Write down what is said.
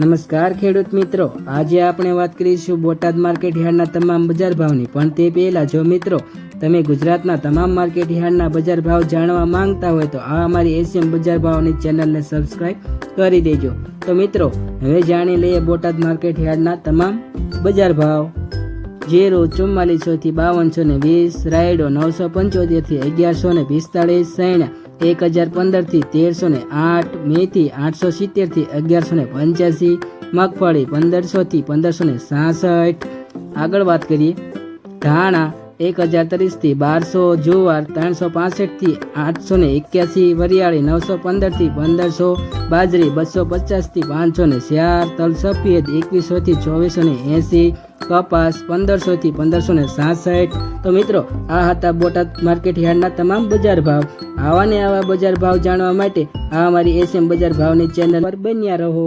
નમસ્કાર ખેડૂત મિત્રો. આજે આપણે વાત કરીશું બોટાદ માર્કેટ યાર્ડના તમામ બજાર ભાવની. પણ તે પહેલાં જો મિત્રો, તમે ગુજરાતના તમામ માર્કેટ યાર્ડના બજાર ભાવ જાણવા માંગતા હોય તો આ અમારી એશિયન બજાર ભાવની ચેનલને સબસ્ક્રાઇબ કરી દેજો. તો મિત્રો, હવે જાણી લઈએ બોટાદ માર્કેટ યાર્ડના તમામ બજાર ભાવ. જીરો ચુમ્માલીસોથી બાવનસો ને વીસ, રાયડો નવસો પંચોતેરથી અગિયારસો ને પિસ્તાળીસ સૈણા એક હજાર પંદરથી તેરસો ને આઠ મેથી આઠસો સિત્તેરથી અગિયારસો ને પંચ્યાસી, મગફળી પંદરસોથી પંદરસો ને સાસઠ. આગળ વાત કરીએ ધાણા એક હજાર ત્રીસથી બારસો જુવાર, ત્રણસો પાસઠથી આઠસો ને એક્યાસી, વરિયાળી નવસો પંદરથી પંદરસો, બાજરી બસો પચાસથી પાંચસો ને ચાર તલ સફેદ એકવીસો ચોવીસો ને એંસી, કપાસ પંદરસોથી પંદરસો ને સાસઠ. તો મિત્રો, આ હતા બોટાદ માર્કેટ યાર્ડના તમામ બજાર ભાવ. આવા ને આવા બજાર ભાવ જાણવા માટે આ અમારી એસએમ બજાર ભાવની ચેનલ પર બન્યા રહો.